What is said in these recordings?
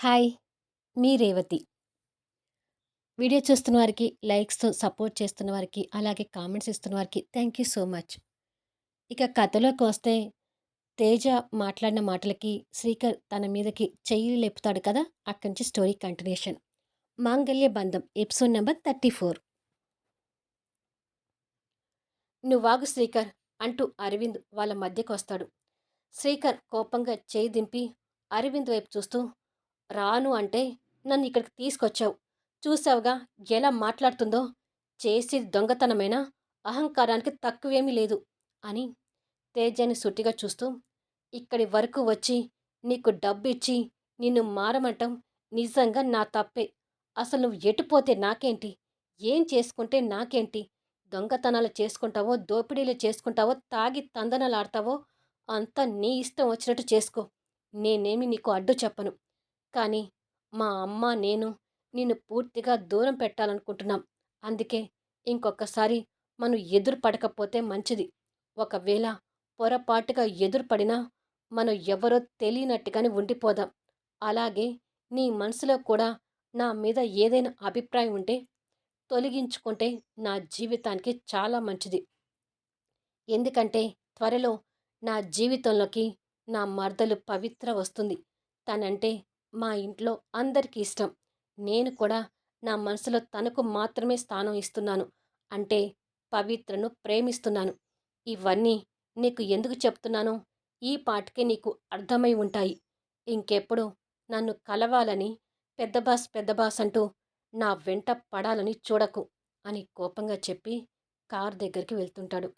Hi! మీ Revathi. Video చూస్తున్న వారికి, లైక్స్‌తో support చేస్తున్న వారికి, అలాగే కామెంట్స్ ఇస్తున్న వారికి థ్యాంక్ యూ సో మచ్. ఇక కథలోకొస్తే తేజ మాట్లాడిన మాటలకి శ్రీకర్ తన మీదకి చెయ్యి లేపుతాడు కదా! అక్కడి నుంచి స్టోరీ కంటిన్యూషన్. మాంగళ్య బంధం ఎపిసోడ్ నెంబర్ 34. నువ్వాగు శ్రీకర్ అంటూ అరవింద్ వాళ్ళ మధ్యకు వస్తాడు శ్రీకర్ కోపంగా చేయి దింపి అరవింద్ వైపు చూస్తూ రాను అంటే నన్ను ఇక్కడికి తీసుకొచ్చావు. చూసావుగా ఎలా మాట్లాడుతుందో? చేసేది దొంగతనమైనా? అహంకారానికి తక్కువేమీ లేదు అని తేజాన్ని సుట్టిగా చూస్తూ ఇక్కడి వరకు వచ్చి నీకు డబ్బు ఇచ్చి నిన్ను మారమంటం నిజంగా నా తప్పే. అసలు నువ్వు ఎటుపోతే నాకేంటి? ఏం చేసుకుంటే నాకేంటి? దొంగతనాలు చేసుకుంటావో దోపిడీలు చేసుకుంటావో తాగి తందనలాడతావో అంతా నీ ఇష్టం వచ్చినట్టు చేసుకో. నేనేమి నీకు అడ్డు చెప్పను. కానీ మా అమ్మ నేను నిన్ను పూర్తిగా దూరం పెట్టాలనుకుంటున్నాం. అందుకే ఇంకొకసారి మనం ఎదురు పడకపోతే మంచిది. ఒకవేళ పొరపాటుగా ఎదురు పడినా మనం ఎవరో తెలియనట్టుగానే ఉండిపోదాం. అలాగే నీ మనసులో కూడా నా మీద ఏదైనా అభిప్రాయం ఉంటే తొలగించుకుంటే నా జీవితానికి చాలా మంచిది. ఎందుకంటే త్వరలో నా జీవితంలోకి నా మర్దలు పవిత్ర వస్తుంది. తనంటే మా ఇంట్లో అందరికీ ఇష్టం. నేను కూడా నా మనసులో తనకు మాత్రమే స్థానం ఇస్తున్నాను. అంటే పవిత్రను ప్రేమిస్తున్నాను. ఇవన్నీ నీకు ఎందుకు చెప్తున్నానో ఈ పాటకే నీకు అర్థమై ఉంటాయి. ఇంకెప్పుడు నన్ను కలవాలని పెద్ద బాస్ పెద్ద బాస్ అంటూ నా వెంట పడాలని చూడకు అని కోపంగా చెప్పి కారు దగ్గరికి వెళ్తుంటాడు.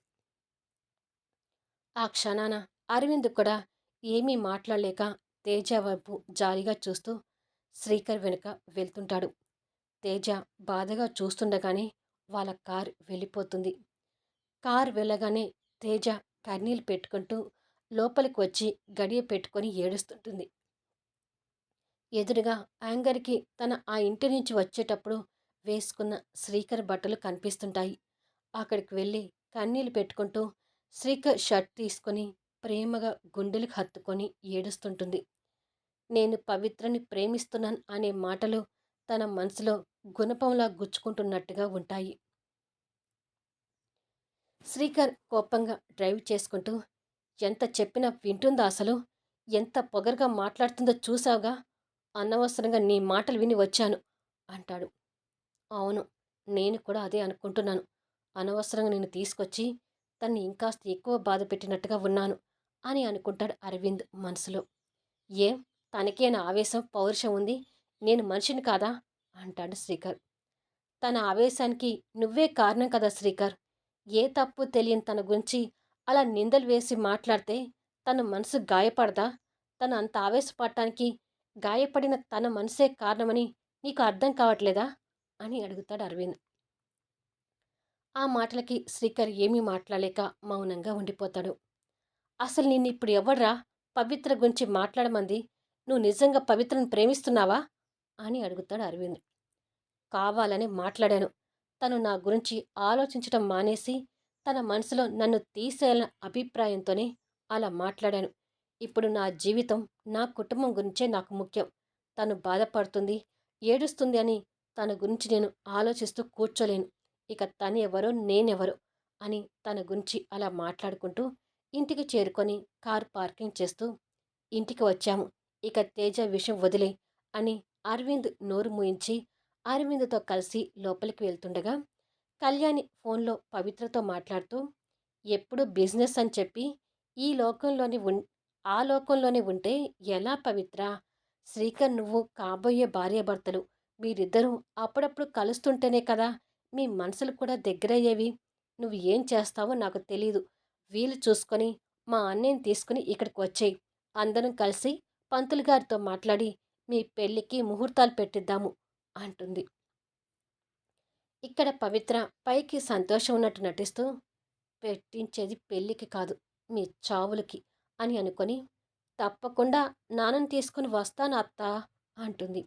ఆ క్షణాన అరవింద్ కూడా ఏమీ మాట్లాడలేక తేజ వైపు జాలిగా చూస్తూ శ్రీకర్ వెనుక వెళ్తుంటాడు. తేజ బాధగా చూస్తుండగానే వాళ్ళ కార్ వెళ్ళిపోతుంది. కార్ వెళ్ళగానే తేజ కన్నీళ్ళు పెట్టుకుంటూ లోపలికి వచ్చి గడియ పెట్టుకొని ఏడుస్తుంటుంది. ఎదురుగా యాంగర్కి తన ఆ ఇంటి నుంచి వచ్చేటప్పుడు వేసుకున్న శ్రీకర్ బట్టలు కనిపిస్తుంటాయి. అక్కడికి వెళ్ళి కన్నీళ్ళు పెట్టుకుంటూ శ్రీకర్ షర్ట్ తీసుకొని ప్రేమగా గుండెలకు హత్తుకొని ఏడుస్తుంటుంది. నేను పవిత్రని ప్రేమిస్తున్నాను అనే మాటలు తన మనసులో గుణపంలా గుచ్చుకుంటున్నట్టుగా ఉంటాయి. శ్రీకర్ కోపంగా డ్రైవ్ చేసుకుంటూ ఎంత చెప్పినా వింటుందా అసలు? ఎంత పొగరుగా మాట్లాడుతుందో చూసావుగా అనవసరంగా నీ మాటలు విని వచ్చాను అంటాడు. అవును నేను కూడా అదే అనుకుంటున్నాను. అనవసరంగా నేను తీసుకొచ్చి తన్ని ఇంకాస్త ఎక్కువ బాధ పెట్టినట్టుగా ఉన్నాను అని అనుకుంటాడు అరవింద్ మనసులో. ఏం? తనకేనా ఆవేశం పౌరుషం ఉంది. నేను మనిషిని కాదా? అంటాడు శ్రీకర్. తన ఆవేశానికి నువ్వే కారణం కదా శ్రీకర్. ఏ తప్పు తెలియని తన గురించి అలా నిందలు వేసి మాట్లాడితే తన మనసు గాయపడదా? తను అంత ఆవేశపడటానికి గాయపడిన తన మనసే కారణమని నీకు అర్థం కావట్లేదా? అని అడుగుతాడు అరవింద్. ఆ మాటలకి శ్రీకర్ ఏమీ మాట్లాడలేక మౌనంగా ఉండిపోతాడు. అసలు నిన్ను ఇప్పుడు ఎవడ్రా పవిత్ర గురించి మాట్లాడమంది? నువ్వు నిజంగా పవిత్రను ప్రేమిస్తున్నావా? అని అడుగుతాడు అరవింద్. కావాలని మాట్లాడాను. తను నా గురించి ఆలోచించడం మానేసి తన మనసులో నన్ను తీసేయాలన్న అభిప్రాయంతోనే అలా మాట్లాడాను. ఇప్పుడు నా జీవితం నా కుటుంబం గురించే నాకు ముఖ్యం. తను బాధపడుతుంది ఏడుస్తుంది అని తన గురించి నేను ఆలోచిస్తూ కూర్చోలేను. ఇక తను ఎవరో నేనెవరో అని తన గురించి అలా మాట్లాడుకుంటూ ఇంటికి చేరుకొని కార్ పార్కింగ్ చేస్తూ ఇంటికి వచ్చాము. ఇక తేజ విషయం వదిలే అని అరవింద్ నోరు మూయించి అరవింద్తో కలిసి లోపలికి వెళ్తుండగా కళ్యాణి ఫోన్లో పవిత్రతో మాట్లాడుతూ ఎప్పుడు బిజినెస్ అని చెప్పి ఈ లోకంలోని ఉన్ ఆ లోకంలోనే ఉంటే ఎలా పవిత్ర? శ్రీకర్ నువ్వు కాబోయే భార్యాభర్తలు మీరిద్దరూ అప్పుడప్పుడు కలుస్తుంటేనే కదా మీ మనసులు కూడా దగ్గరయ్యేవి. నువ్వు ఏం చేస్తావో నాకు తెలీదు. వీలు చూసుకొని మా అన్నయ్యని తీసుకుని ఇక్కడికి వచ్చేయి. అందరం కలిసి పంతులు గారితో మాట్లాడి మీ పెళ్ళికి ముహూర్తాలు పెట్టిద్దాము అంటుంది. ఇక్కడ పవిత్ర పైకి సంతోషం ఉన్నట్టు నటిస్తూ పెట్టించేది పెళ్ళికి కాదు మీ చావులకి అని అనుకొని తప్పకుండా నాన్నని తీసుకుని వస్తాను అత్త అంటుంది.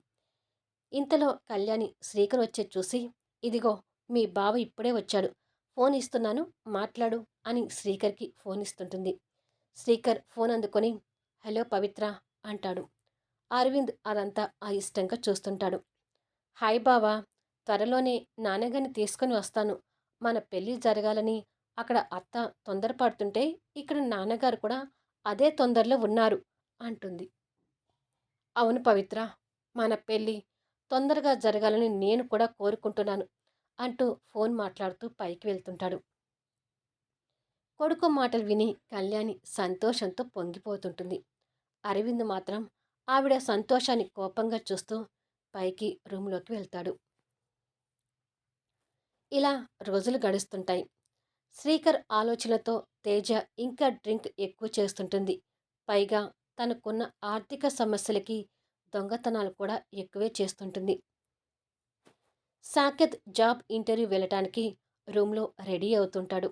ఇంతలో కళ్యాణి శ్రీకర్ వచ్చే చూసి ఇదిగో మీ బావ ఇప్పుడే వచ్చాడు ఫోన్ ఇస్తున్నాను మాట్లాడు అని శ్రీకర్కి ఫోన్ ఇస్తుంటుంది. శ్రీకర్ ఫోన్ అందుకొని హలో పవిత్ర అంటాడు. అరవింద్ అదంతా అయిష్టంగా చూస్తుంటాడు. హాయ్ బావా త్వరలోనే నాన్నగారిని తీసుకొని వస్తాను. మన పెళ్ళి జరగాలని అక్కడ అత్త తొందరపడుతుంటే ఇక్కడ నాన్నగారు కూడా అదే తొందరలో ఉన్నారు అంటుంది. అవును పవిత్ర మన పెళ్ళి తొందరగా జరగాలని నేను కూడా కోరుకుంటున్నాను అంటూ ఫోన్ మాట్లాడుతూ పైకి వెళ్తుంటాడు. కొడుకు మాటలు విని కళ్యాణి సంతోషంతో పొంగిపోతుంటుంది. అరవింద్ మాత్రం ఆవిడ సంతోషాన్ని కోపంగా చూస్తూ పైకి రూమ్లోకి వెళ్తాడు. ఇలా రోజులు గడుస్తుంటాయి. శ్రీకర్ ఆలోచనతో తేజ ఇంకా డ్రింక్ ఎక్కువ చేస్తుంటుంది. పైగా తనకున్న ఆర్థిక సమస్యలకి దొంగతనాలు కూడా ఎక్కువే చేస్తుంటుంది. సాకేత్ జాబ్ ఇంటర్వ్యూ వెళ్ళటానికి రూమ్లో రెడీ అవుతుంటాడు.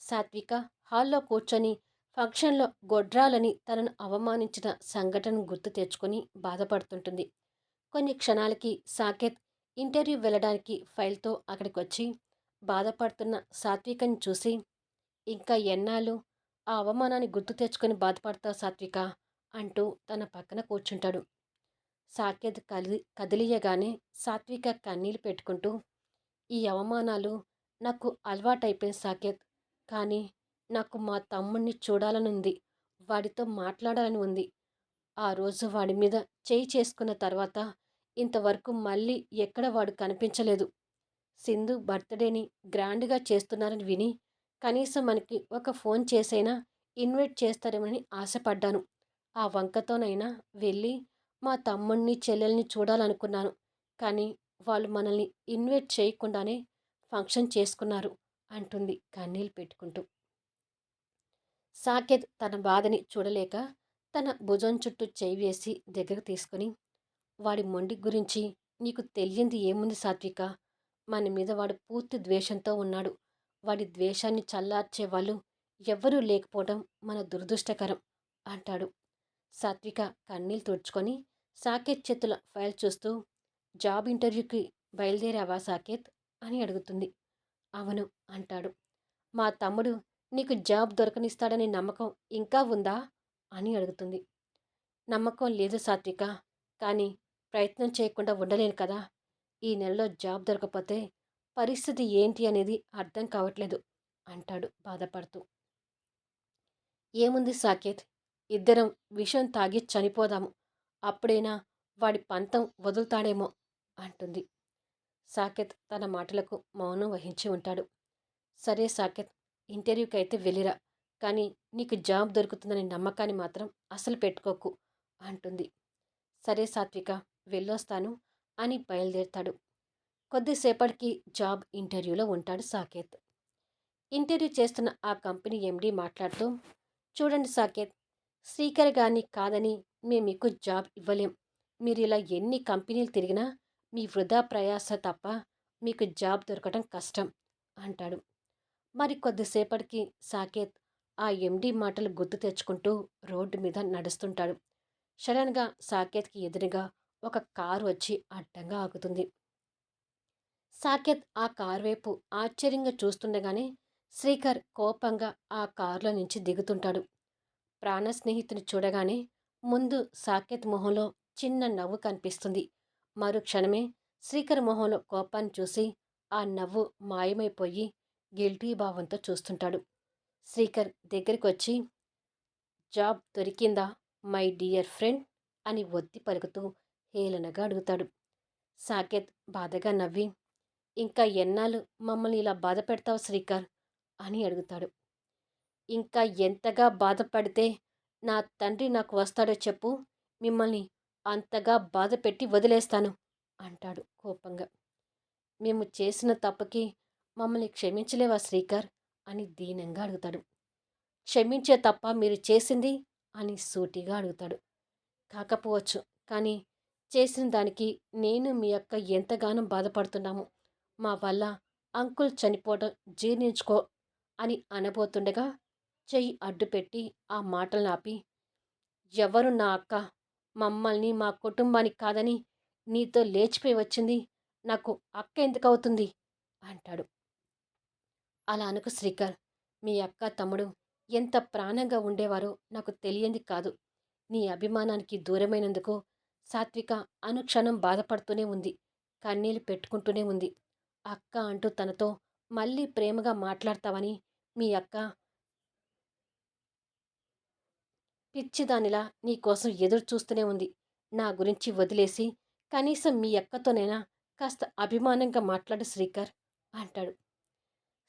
సాత్విక హాల్లో కూర్చొని ఫంక్షన్లో గొడ్రాలని తనను అవమానించిన సంఘటన గుర్తు తెచ్చుకొని బాధపడుతుంటుంది. కొన్ని క్షణాలకి సాకేత్ ఇంటర్వ్యూ వెళ్ళడానికి ఫైల్తో అక్కడికి వచ్చి బాధపడుతున్న సాత్వికని చూసి ఇంకా ఎన్నాళ్ళు? ఆ అవమానాన్ని గుర్తు తెచ్చుకొని బాధపడతావు సాత్విక అంటూ తన పక్కన కూర్చుంటాడు. సాకేత్ కలి కదిలియగానే సాత్విక కన్నీళ్ళు పెట్టుకుంటూ ఈ అవమానాలు నాకు అలవాటైపోయింది సాకేత్ కానీ నాకు మా తమ్ముణ్ణి చూడాలని ఉంది వాడితో మాట్లాడాలని ఉంది ఆ రోజు వాడి మీద చేయి చేసుకున్న తర్వాత ఇంతవరకు మళ్ళీ ఎక్కడ వాడు కనిపించలేదు. సింధు బర్త్డేని గ్రాండ్గా చేస్తున్నారని విని కనీసం మనకి ఒక ఫోన్ చేసైనా ఇన్వైట్ చేస్తారేమని ఆశపడ్డాను. ఆ వంకతోనైనా వెళ్ళి మా తమ్ముణ్ణి చెల్లెల్ని చూడాలనుకున్నాను. కానీ వాళ్ళు మనల్ని ఇన్వైట్ చేయకుండానే ఫంక్షన్ చేసుకున్నారు అంటుంది కన్నీళ్ళు పెట్టుకుంటూ. సాకేత్ తన బాధని చూడలేక తన భుజం చుట్టూ చేయి వేసి దగ్గరకు తీసుకొని వాడి మొండి గురించి నీకు తెలియంది ఏముంది సాత్విక? మన మీద వాడు పూర్తి ద్వేషంతో ఉన్నాడు. వాడి ద్వేషాన్ని చల్లార్చే వాళ్ళు ఎవ్వరూ లేకపోవడం మన దురదృష్టకరం అంటాడు. సాత్విక కన్నీళ్ళు తుడుచుకొని సాకేత్ చేతుల ఫైల్ చూస్తూ జాబ్ ఇంటర్వ్యూకి బయలుదేరావా సాకేత్? అని అడుగుతుంది. అవును అంటాడు. మా తమ్ముడు నీకు జాబ్ దొరకనిస్తాడనే నమ్మకం ఇంకా ఉందా? అని అడుగుతుంది. నమ్మకం లేదు సాత్విక కానీ ప్రయత్నం చేయకుండా ఉండలేను కదా. ఈ నెలలో జాబ్ దొరకపోతే పరిస్థితి ఏంటి అనేది అర్థం కావట్లేదు అంటాడు బాధపడుతూ. ఏముంది సాకేత్? ఇద్దరం విషం తాగి చనిపోదాము. అప్పుడైనా వాడి పంతం వదులుతాడేమో అంటుంది. సాకేత్ తన మాటలకు మౌనం వహించి ఉంటాడు. సరే సాకేత్ ఇంటర్వ్యూకి అయితే వెళ్ళిరా. కానీ నీకు జాబ్ దొరుకుతుందనే నమ్మకాన్ని మాత్రం అసలు పెట్టుకోకు అంటుంది. సరే సాత్విక వెళ్ళొస్తాను అని బయలుదేరుతాడు. కొద్దిసేపటికి జాబ్ ఇంటర్వ్యూలో ఉంటాడు సాకేత్. ఇంటర్వ్యూ చేస్తున్న ఆ కంపెనీ ఎండీ మాట్లాడుతూ చూడండి సాకేత్ శ్రీకర్ గారిని కాదని మేము మీకు జాబ్ ఇవ్వలేం. మీరు ఇలా ఎన్ని కంపెనీలు తిరిగినా మీ వృధా ప్రయాస తప్ప మీకు జాబ్ దొరకడం కష్టం అంటాడు. మరి కొద్దిసేపటికి సాకేత్ ఆ ఎండి మాటలు గుర్తు తెచ్చుకుంటూ రోడ్డు మీద నడుస్తుంటాడు. సడన్గా సాకేత్కి ఎదురుగా ఒక కారు వచ్చి అడ్డంగా ఆగుతుంది. సాకేత్ ఆ కారు వైపు ఆశ్చర్యంగా చూస్తుండగానే శ్రీకర్ కోపంగా ఆ కారులో నుంచి దిగుతుంటాడు. ప్రాణ స్నేహితుని చూడగానే ముందు సాకేత్ మొహంలో చిన్న నవ్వు కనిపిస్తుంది. మరు క్షణమే శ్రీకర్ మొహంలో కోపాన్ని చూసి ఆ నవ్వు మాయమైపోయి గిల్టీ భావంతో చూస్తుంటాడు. శ్రీకర్ దగ్గరికి వచ్చి జాబ్ దొరికిందా మై డియర్ ఫ్రెండ్? అని ఒత్తి పలుకుతూ హేళనగా అడుగుతాడు. సాకేత్ బాధగా నవ్వి ఇంకా ఎన్నాళ్ళు మమ్మల్ని ఇలా బాధ పెడతావు శ్రీకర్? అని అడుగుతాడు. ఇంకా ఎంతగా బాధపడితే నా తండ్రి నాకు వస్తాడో చెప్పు మిమ్మల్ని అంతగా బాధ పెట్టి వదిలేస్తాను అంటాడు కోపంగా. మేము చేసిన తప్పుకి మమ్మల్ని క్షమించలేవా శ్రీకర్? అని దీనంగా అడుగుతాడు. క్షమించే తప్ప మీరు చేసింది? అని సూటిగా అడుగుతాడు. కాకపోవచ్చు కానీ చేసిన దానికి నేను మీ అక్క ఎంతగానో బాధపడుతున్నాము. మా వల్ల అంకుల్ చనిపోవడం జీర్ణించుకో అని అనబోతుండగా చెయ్యి అడ్డుపెట్టి ఆ మాటలు ఆపి ఎవరు నా అక్క? మమ్మల్ని మా కుటుంబానికి కాదని నీతో లేచిపోయి వచ్చింది. నాకు అక్క ఎందుకు అవుతుంది? అంటాడు. అలా అనుకు శ్రీకర్. మీ అక్క తమ్ముడు ఎంత ప్రాణంగా ఉండేవారో నాకు తెలియంది కాదు. నీ అభిమానానికి దూరమైనందుకు సాత్విక అనుక్షణం బాధపడుతూనే ఉంది కన్నీళ్ళు పెట్టుకుంటూనే ఉంది. అక్క అంటూ తనతో మళ్ళీ ప్రేమగా మాట్లాడతావని మీ అక్క పిచ్చిదానిలా నీకోసం ఎదురు చూస్తూనే ఉంది. నా గురించి వదిలేసి కనీసం మీ అక్కతోనైనా కాస్త అభిమానంగా మాట్లాడు శ్రీకర్ అంటాడు.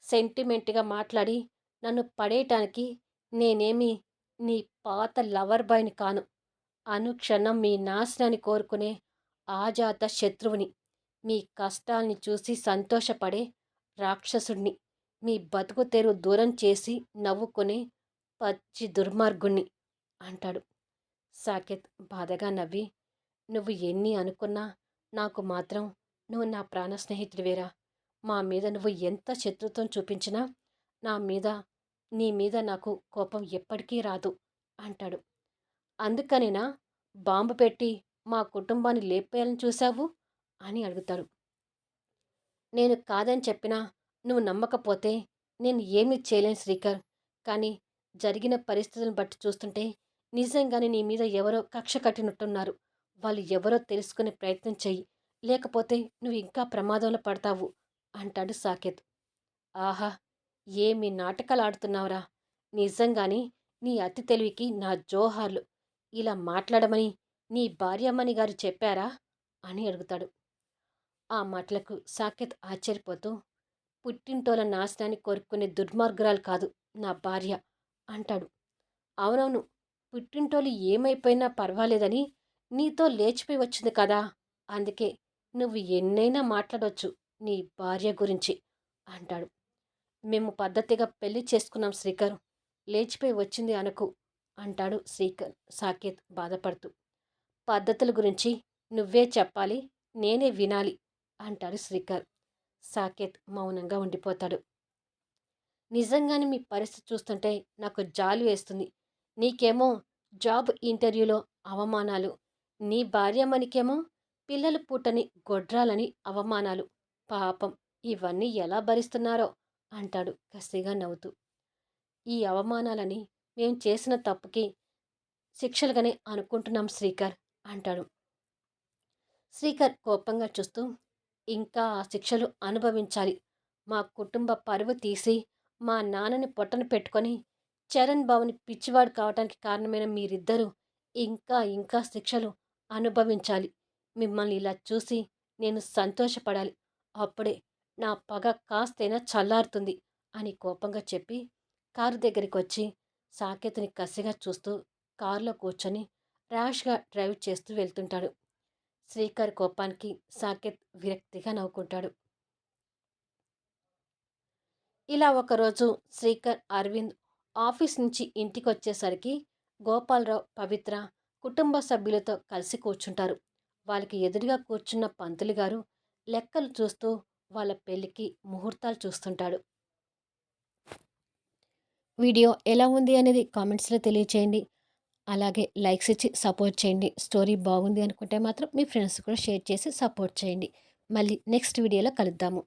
సెంటిమెంట్గా మాట్లాడి నన్ను పడేయటానికి నేనేమి నీ పాత లవర్ బాయ్ని కాను. అనుక్షణం మీ నాశనాన్ని కోరుకునే ఆజాత శత్రువుని మీ కష్టాల్ని చూసి సంతోషపడే రాక్షసుడిని మీ బతుకు తెరు దూరం చేసి నవ్వుకునే పచ్చి దుర్మార్గుణ్ణి అంటాడు. సాకేత్ బాధగా నవ్వి నువ్వు ఎన్ని అనుకున్నా నాకు మాత్రం నువ్వు నా ప్రాణ స్నేహితుడివేరా మా మీద నువ్వు ఎంత శత్రుత్వం చూపించినా నా మీద నీ మీద నాకు కోపం ఎప్పటికీ రాదు అంటాడు. అందుకనేనా బాంబు పెట్టి మా కుటుంబాన్ని లేపేయాలని చూశావు? అని అడుగుతాడు. నేను కాదని చెప్పినా నువ్వు నమ్మకపోతే నేను ఏమీ చేయలేను శ్రీకర్. కానీ జరిగిన పరిస్థితులను బట్టి చూస్తుంటే నిజంగానే నీ మీద ఎవరో కక్ష కట్టినట్టున్నారు. వాళ్ళు ఎవరో తెలుసుకునే ప్రయత్నం చెయ్యి. లేకపోతే నువ్వు ఇంకా ప్రమాదంలో పడతావు. అంటాడు సాకేత్. ఆహా ఏమి నాటకాలు ఆడుతున్నావురా నిజంగాని నీ అతి తెలివికి నా జోహార్లు. ఇలా మాట్లాడమని నీ భార్యమ్మని గారు చెప్పారా? అని అడుగుతాడు. ఆ మాటలకు సాకేత్ ఆశ్చర్యపోతూ పుట్టింటోల నాశనాన్ని కోరుకునే దుర్మార్గురాలు కాదు నా భార్య అంటాడు. అవునవును పుట్టింటోలు ఏమైపోయినా పర్వాలేదని నీతో లేచిపోయి వచ్చింది కదా? అందుకే నువ్వు ఎన్నైనా మాట్లాడవచ్చు నీ భార్య గురించి అంటాడు. మేము పద్ధతిగా పెళ్ళి చేసుకున్నాం శ్రీకర్. లేచిపోయి వచ్చింది అనకు అంటాడు శ్రీకర్ సాకేత్ బాధపడుతూ. పద్ధతుల గురించి నువ్వే చెప్పాలి నేనే వినాలి అంటాడు శ్రీకర్. సాకేత్ మౌనంగా ఉండిపోతాడు. నిజంగానే మీ పరిస్థితి చూస్తుంటే నాకు జాలి వేస్తుంది. నీకేమో జాబ్ ఇంటర్వ్యూలో అవమానాలు నీ భార్యమ్మనికేమో పిల్లలు పుట్టని గొడ్రాలని అవమానాలు పాపం ఇవన్నీ ఎలా భరిస్తున్నారో అంటాడు కసిగా నవ్వుతూ. ఈ అవమానాలని మేం చేసిన తప్పుకి శిక్షలుగానే అనుకుంటున్నాం శ్రీకర్ అంటాడు. శ్రీకర్ కోపంగా చూస్తూ ఇంకా ఆ శిక్షలు అనుభవించాలి. మా కుటుంబ పరువు తీసి మా నాన్నని పొట్టను పెట్టుకొని చరణ్ బాబుని పిచ్చివాడు కావడానికి కారణమైన మీరిద్దరూ ఇంకా ఇంకా శిక్షలు అనుభవించాలి. మిమ్మల్ని ఇలా చూసి నేను సంతోషపడాలి. అప్పుడే నా పగ కాస్తైనా చల్లారుతుంది అని కోపంగా చెప్పి కారు దగ్గరికి వచ్చి సాకేత్ని కసిగా చూస్తూ కారులో కూర్చొని ర్యాష్గా డ్రైవ్ చేస్తూ వెళ్తుంటాడు. శ్రీకర్ కోపానికి సాకేత్ విరక్తిగా నవ్వుకుంటాడు. ఇలా ఒకరోజు శ్రీకర్ అరవింద్ ఆఫీస్ నుంచి ఇంటికి వచ్చేసరికి గోపాలరావు పవిత్ర కుటుంబ సభ్యులతో కలిసి కూర్చుంటారు. వాళ్ళకి ఎదురుగా కూర్చున్న పంతులు గారు లెక్కలు చూస్తూ వాళ్ళ పెళ్ళికి ముహూర్తాలు చూస్తుంటాడు. వీడియో ఎలా ఉంది అనేది కామెంట్స్లో తెలియచేయండి. అలాగే లైక్స్ ఇచ్చి సపోర్ట్ చేయండి. స్టోరీ బాగుంది అనుకుంటే మాత్రం మీ ఫ్రెండ్స్ కూడా షేర్ చేసి సపోర్ట్ చేయండి. మళ్ళీ నెక్స్ట్ వీడియోలో కలుద్దాము.